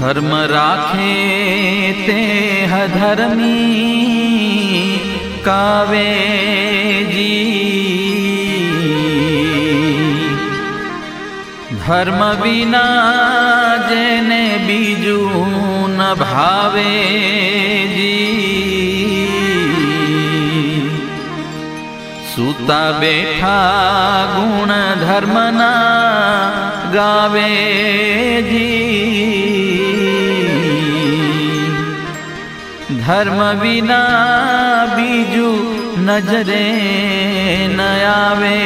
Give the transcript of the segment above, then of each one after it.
ધર્મ રાખે તે ધર્મી કાવેજી ધર્મ વિના જેને બીજું ન ભાવે જી સુતા બેઠા ગુણ ધર્મના ગાવે જી ધર્મ વિના બીજું નજરે ન આવે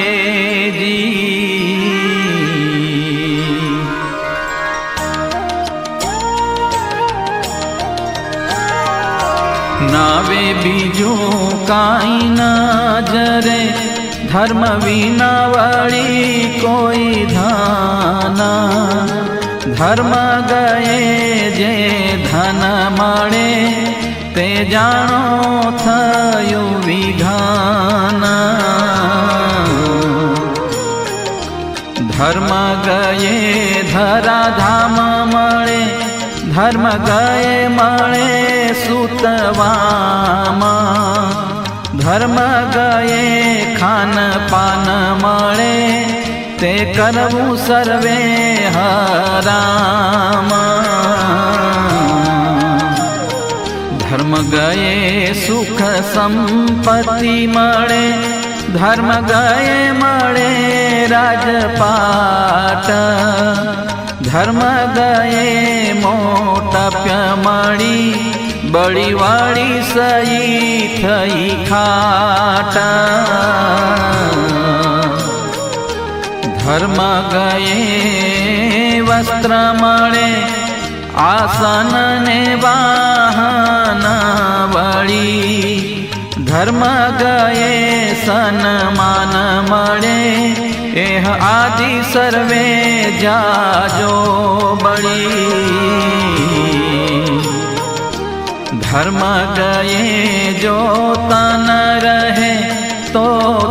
નાવે બીજું કાંઈ નજરે જરે. ધર્મ વિના વળી કોઈ ધાના. ધર્મ ગયે જે ધન મળે તે જાણો થયું વિધાના. ધર્મ ગયે ધરાધામ મળે ધર્મ ગયે મળે સુતવામાં. ધર્મ ગયે ખાન પાન મળે, તે કરવું સર્વે હરામાં. ગયે સુખ સંપત્તિ મળે ધર્મ ગયે મળે રાજપાટ ધર્મ ગયે મોટપ્ય મળી બળીવાળી સહી થઈ ખાટ ધર્મ ગયે વસ્ત્ર મળે આસન ને વાહન વળી ધર્મ ગયે સન્માન મળે એહ આદિ સર્વે જાજો બળી ધર્મ ગયે જો તન રહે તો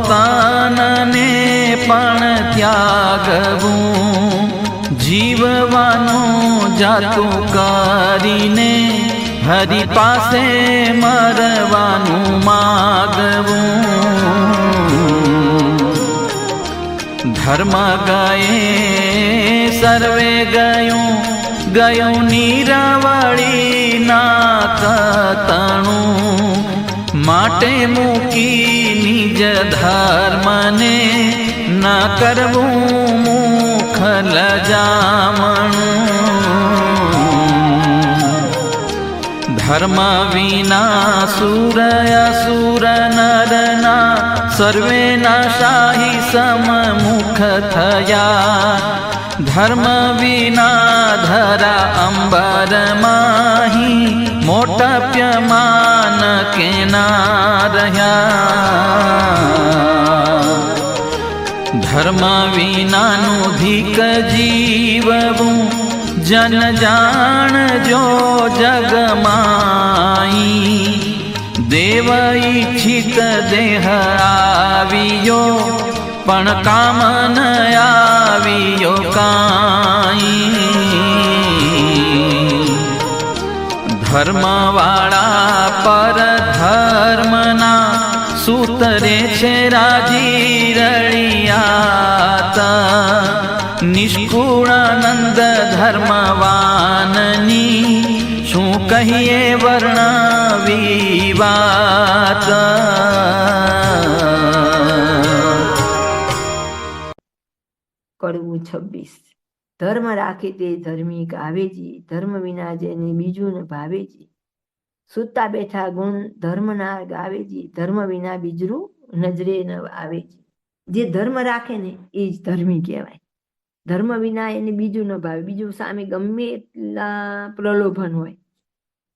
તનને પણ ત્યાગવું જીવવાનું જાતું કરીને હરી પાસે મરવાનું માગવું. ધર્મ ગયે સર્વે ગયું ગયું નીરવળી નાકતણું માટે મૂકી નિજ ધર્મને ના કરવું મુખ લજામણું. ધર્મ વિના સુર નરના સર્વે શાહી સમમુખ થયા ધર્મ વિના ધરા અંબર માહી મોટપ્યમાન કેના રહ્યા ધર્મ વિનાનું ધીક જીવવું જન જાણ જો જગમાઈ દેવ ઈચ્છિત દેહ આવ્યો, પણ કામ ન આવ્યો કાઈ. ધર્મવાળા પર ધર્મના સૂતરે છે રાજી રળિયાતા નિષ્કુળાનંદ ધર્મવાનની શું કહીએ વર્ણવી વાત? કડવું છવ્વીસ ધર્મ રાખે તે ધર્મી ગાવેજી ધર્મ વિના જેને બીજું ને ભાવેજી. સુતા બેઠા ગુણ ધર્મના ગાવેજી, ધર્મ વિના બીજરું નજરે ન આવેજી. જે ધર્મ રાખે ને એ જ ધર્મી કહેવાય. ધર્મ વિના એને બીજું ન ભાવે. બીજું સામે ગમે એટલા પ્રલોભન હોય.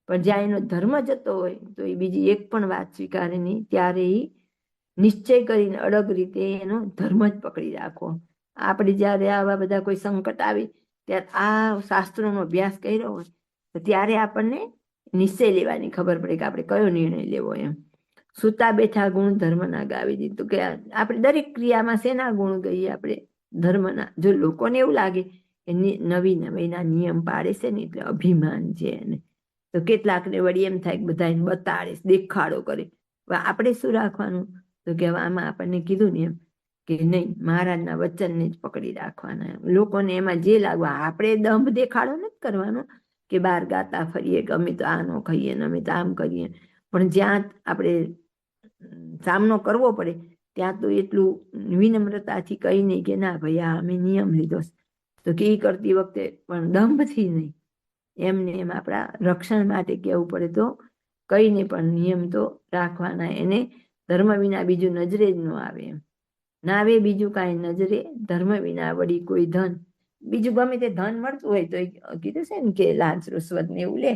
પણ જ્યાં એનો ધર્મ જતો હોય, તો એ બીજી એક પણ વાત સ્વીકારે નહીં ત્યારે એ નિશ્ચય કરીને અડગ રીતે એનો ધર્મ જ પકડી રાખો આપણે જ્યારે આવા બધા કોઈ સંકટ આવે, ત્યારે આ શાસ્ત્રોનો અભ્યાસ કર્યો હોય, તો ત્યારે આપણને નિશ્ચય લેવાની ખબર પડે કે આપણે કયો નિર્ણય લેવો એમ. સુતા બેઠા ગુણ ધર્મના ગાવી દીધું. કે આપણે દરેક ક્રિયામાં શેના ગુણ ગઈએ આપણે? ધર્મના જો લોકોને એવું લાગે કે નવી નવીના નિયમ પાડે છે ને એટલે અભિમાન છે એને તો કેટલાકને વળી એમ થાય કે બધા બતાડે દેખાડો કરે. આપણે શું રાખવાનું? તો કે આમાં આપણને કીધું ને એમ કે નહીં, મહારાજના વચનને જ પકડી રાખવાના. લોકોને એમાં જે લાગવા, આપણે દંભ દેખાડો નથી કરવાનો કે બાર ગાતા ફરીએ કે અમે તો આ ન ખાઈએ ને અમે તો આમ કરીએ. પણ જ્યાં આપણે સામનો કરવો પડે ત્યાં તો એટલું વિનમ્રતાથી કહી નહીં કે, ના ભાઈ, આ અમે નિયમ લીધો તો કે કરતી વખતે પણ દંભથી નહીં. એમને એમ આપણા રક્ષણ માટે કહેવું પડે તો કહીને પણ નિયમ તો રાખવાના, એને ધર્મ વિના બીજું નજરે જ ન આવે એમ. ના આવે બીજું કાંઈ નજરે, ધર્મ વિના વળી કોઈ ધન. બીજું ગમે તે ધન મળતું હોય તો કીધું છે ને કે, લાંચ, રૂશ્વત ને એવું લે.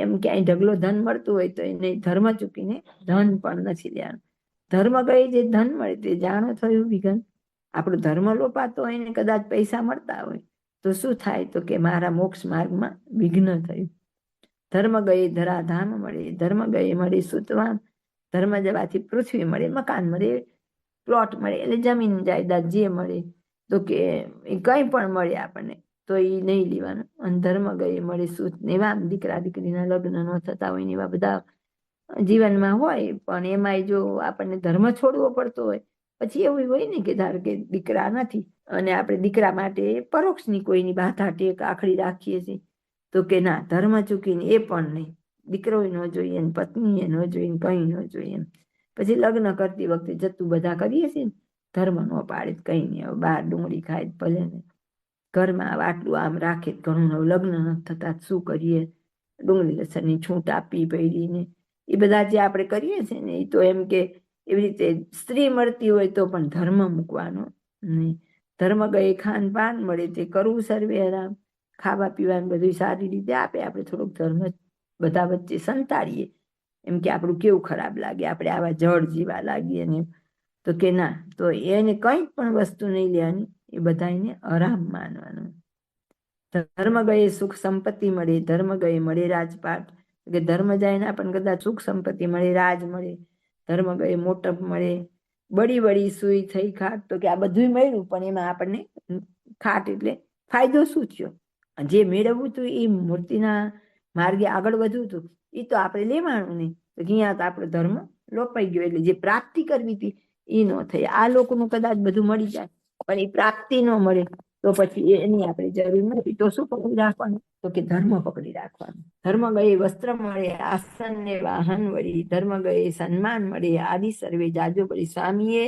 એમ ક્યાંય ઢગલો ધન મળતું હોય તો એને ધર્મ ચૂકીને ધન પણ નથી લેવાનું. ધર્મ ગઈ જે ધન મળે તે જાણો થયું વિઘન? આપણો ધર્મ લોપાતો હોય ને કદાચ પૈસા મળતા હોય, તો શું થાય તો કે મારા મોક્ષ માર્ગમાં વિઘ્ન થયું. ધર્મ ગયે ધરાધામ મળે, ધર્મ ગયે મળે સુતવાન, ધર્મ જવાથી પૃથ્વી મળે, મકાન મળે, પ્લોટ મળે, એટલે જમીન જાયદાદ જે મળે, તો કે એ કંઈ પણ મળે આપણને, તો એ નહીં લેવાનું. અને ધર્મ ગયે મળે, સુત એવા દીકરા દીકરીના લગ્ન ન થતા હોય ને એવા બધા જીવનમાં હોય, પણ એમાંય જો આપણને ધર્મ છોડવો પડતો હોય, પછી એવું હોય ને કે ધારો કે દીકરા નથી, અને આપણે દીકરા માટે પરોક્ષની કોઈની બાધા ટેક આખડી રાખીએ છીએ, તો કે ના, ધર્મ ચૂકીને એ પણ નહીં. દીકરો ન જોઈએ ને પત્નીએ ન જોઈએ ને કંઈ ન જોઈએ એમ. પછી લગ્ન કરતી વખતે જતું બધા કરીએ છીએ ને, ધર્મ ન પાડે કંઈ નહીં. હવે બહાર ડુંગળી ખાય ભલે ને. ઘરમાં આટલું આમ રાખે ઘણું લગ્ન નથી થતા શું કરીએ? ડુંગળી લસણની છૂટ આપી પડીને એ બધા જે આપણે કરીએ છીએ ને એ તો એમ કે એવી રીતે સ્ત્રી મળતી હોય તો પણ ધર્મ મૂકવાનો. નહીં ધર્મ ગયે ખાન પાન મળે તે કરવું સર્વે આરામ. ખાવા પીવાનું બધું સારી રીતે આપે. આપણે થોડુંક ધર્મ બધા વચ્ચે સંતાડીએ. એમ કે આપણું કેવું ખરાબ લાગે? આપણે આવા જળ જીવા લાગીએ ને તો કે ના, તો એને કંઈ પણ વસ્તુ નહીં લેવાની. એ બધાને આરામ માનવાનું. ધર્મ ગયે સુખ સંપત્તિ મળે, ધર્મ ગયે મળે રાજપાટ. કે ધર્મ જાય ના પણ કદાચ સુખ સંપત્તિ મળે, રાજ મળે, ધર્મ ગયે, મોટપ મળે બળી બળી સુઈ થઈ ખાટ તો કે આ બધું મળ્યું, પણ એમાં આપણને ખાટ એટલે ફાયદો શું થયો? જે મેળવવું હતું એ મૂર્તિના માર્ગે આગળ વધવું હતું એ તો આપણે લેવાનું નહીં. તો અહીંયા તો આપણો ધર્મ લોપાઈ ગયો, એટલે જે પ્રાપ્તિ કરવી હતી એ ન થઈ. આ લોકોનું કદાચ બધું મળી જાય, પણ એ પ્રાપ્તિ ન મળે. તો પછી એની આપણે જરૂર નથી. તો શું પકડી રાખવાનું? તો કે ધર્મ પકડી રાખવાનું. ધર્મ ગયે વસ્ત્ર મળે, આસન ને વાહન વળી ધર્મ ગયે સન્માન મળે, આદિ સર્વે જાજો પડી. સ્વામીએ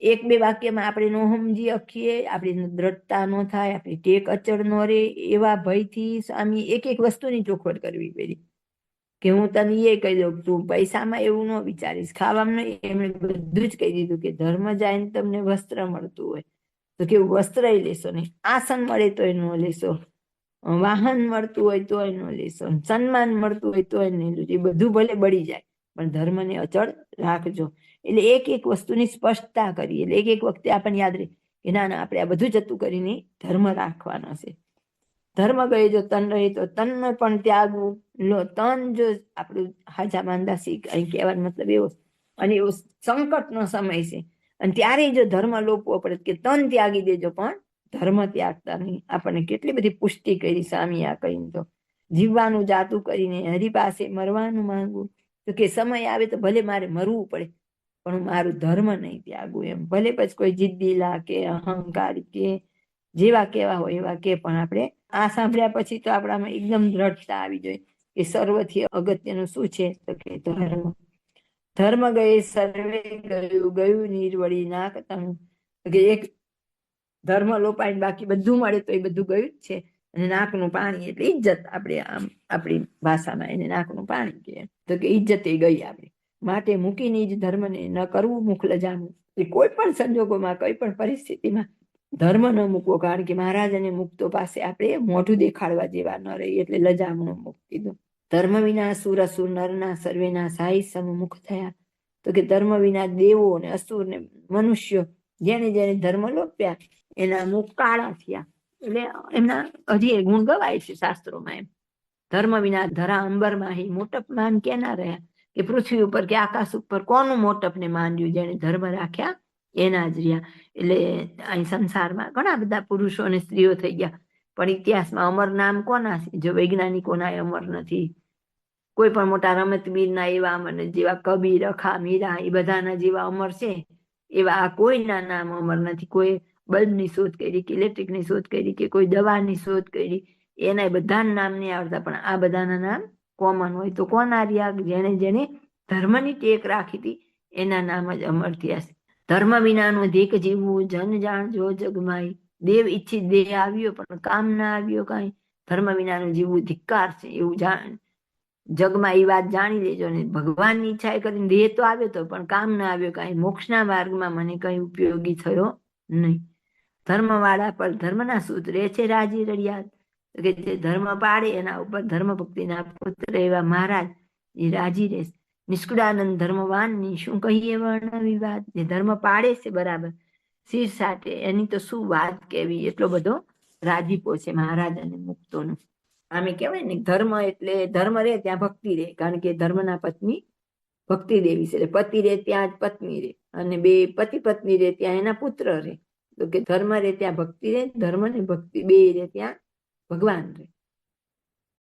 એક બે વાક્યમાં આપણે નો સમજી અખીએ આપણી દ્રઢતા ન થાય, આપણી ટેક અચળ ન રહે, એવા ભયથી સ્વામી એક એક વસ્તુની ચોખવટ કરવી પડી. કે હું તને એ કહી દઉં તું પૈસામાં એવું ન વિચારીશ, ખાવામાં એમણે બધું જ કહી દીધું કે ધર્મ જાય ને તમને વસ્ત્ર મળતું હોય. તો કેવું વસ્ત્ર લેશો નહીં. આસન મળે તો એનું લેશો. વાહન મળતું હોય તો એનું લેશો. સન્માન મળતું હોય તો નહીં લેજો. બધું ભલે બળી જાય, પણ ધર્મને અચળ રાખજો. એટલે એક એક વસ્તુની સ્પષ્ટતા કરીએ. એટલે એક એક વખતે આપણને યાદ રહે કે ના ના, આપણે આ બધું જતું કરીને ધર્મ રાખવાનો છે. ધર્મ ગયે જો તન રહે તો તનને પણ ત્યાગવું લો. તન જો આપણું હાજા માંદા શીખ, અહીં કહેવાનો મતલબ એવો. અને એવો સંકટનો સમય છે. અને ત્યારે જો ધર્મ લોપવો પડે કે તન ત્યાગી દેજો, પણ ધર્મ ત્યાગતા નહીં. આપણને કેટલી બધી પુષ્ટિ કરી સ્વામી આ કહીને તો. જીવવાનું જાતું કરીને હરી પાસે મરવાનું માંગવું. તો કે સમય આવે તો ભલે મારે મરવું પડે, પણ હું મારું ધર્મ નહીં ત્યાગવું એમ. ભલે પછી કોઈ જિદ્દીલા કે અહંકાર કે જેવા કેવા હોય એવા કે, પણ આપણે આ સાંભળ્યા પછી તો આપણામાં એકદમ દ્રઢતા આવી જોઈએ કે સર્વથી અગત્યનું શું છે? તો કે ધર્મ. ધર્મ ગયે સર્વે ગયું ગયું નિર્વળી તણું કે એક ધર્મ લોપાઈને બાકી બધું મળે તો એ બધું ગયું જ છે. અને નાકનું પાણી એટલે ઇજ્જત આપણે આમ આપણી ભાષામાં એને નાકનું પાણી કહે તો કે ઇજ્જત એ ગઈ આપણી. માટે મૂકીને જ ધર્મને ન કરવું મુખ લજાનું એ કોઈ પણ સંજોગોમાં, કોઈ પણ પરિસ્થિતિમાં ધર્મ ન મૂકવો, કારણ કે મહારાજ અને મુક્તો પાસે આપણે મોઢું દેખાડવા જેવા ન રહી એટલે લજામણું મૂકી કીધું ધર્મ વિના અસુર અસુર નરના સર્વેના સાહી સમુખ થયા તો કે ધર્મ વિના દેવો ને અસુર ને મનુષ્યો જેને જેને ધર્મ લોપ્યા, એના મુખ કાળા થયા. એટલે એમના હજી ગુણ ગવાય છે શાસ્ત્રોમાં એમ. ધર્મ વિના ધરા અંબર માહી મોટપ માન કેના રહ્યા? કે પૃથ્વી ઉપર કે આકાશ ઉપર કોનું મોટપ ને માંડ્યું જેને ધર્મ રાખ્યા? એના જ રહ્યા. એટલે અહીં સંસારમાં ઘણા બધા પુરુષો અને સ્ત્રીઓ થઈ ગયા. પણ ઇતિહાસમાં અમર નામ કોના છે જો વૈજ્ઞાનિકોના અમર નથી. કોઈ પણ મોટા રમતવીરના એવા અમર જેવા કબીર, અખા, મીરા એ બધાના જેવા અમર છે. એવા કોઈના નામ અમર નથી. કોઈ બલ્બની શોધ કરી કે ઇલેક્ટ્રિકની શોધ કરી કે કોઈ દવાની શોધ કરી, એના બધાના નામ નહીં આવડતા. પણ આ બધાના નામ કોમન હોય. તો આ રહ્યા? જેને જેને ધર્મની ટેક રાખી હતી, એના નામ જ અમર થયા છે. ધર્મ વિનાનું ધીક જીવવું, જન જાણજો જગમાઈ દેવ ઈચ્છિત દેહ આવ્યો પણ કામ ના આવ્યો કઈ. ધર્મ વિનાનું જીવવું ધિક્કાર છે એવું જાણ, જગમાં એ વાત જાણી લેજો ને ભગવાનની ઈચ્છા એ કરીને દેહ તો આવ્યો તો પણ કામ ના આવ્યો કાંઈ. મોક્ષના માર્ગમાં મને કઈ ઉપયોગી થયો નહીં. ધર્મવાળા પર ધર્મના સૂત્ર છે રાજી રડિયાત કે જે ધર્મ પાડે એના ઉપર ધર્મ ભક્તિના પુત્ર એવા મહારાજ એ રાજી રહેશે. નિષ્કુળાનંદ ધર્મવાનની શું કહીએ વર્ણ વિવાદ? જે ધર્મ પાડે છે બરાબર. શીર સાથે એની તો શું વાત કેવી એટલો બધો રાજીપો છે મહારાજ અને મુક્તોનો. આમે કહેવાય ને, ધર્મ એટલે ધર્મ રે, ત્યાં ભક્તિ રે. કારણ કે ધર્મના પત્ની ભક્તિ દેવી છે. પતિ રે, ત્યાં જ પત્ની રે. અને બે પતિ પત્ની રે, ત્યાં એના પુત્ર રે. તો કે ધર્મ રે, ત્યાં ભક્તિ રે, ધર્મ ને ભક્તિ, બે રહે ત્યાં ભગવાન રહે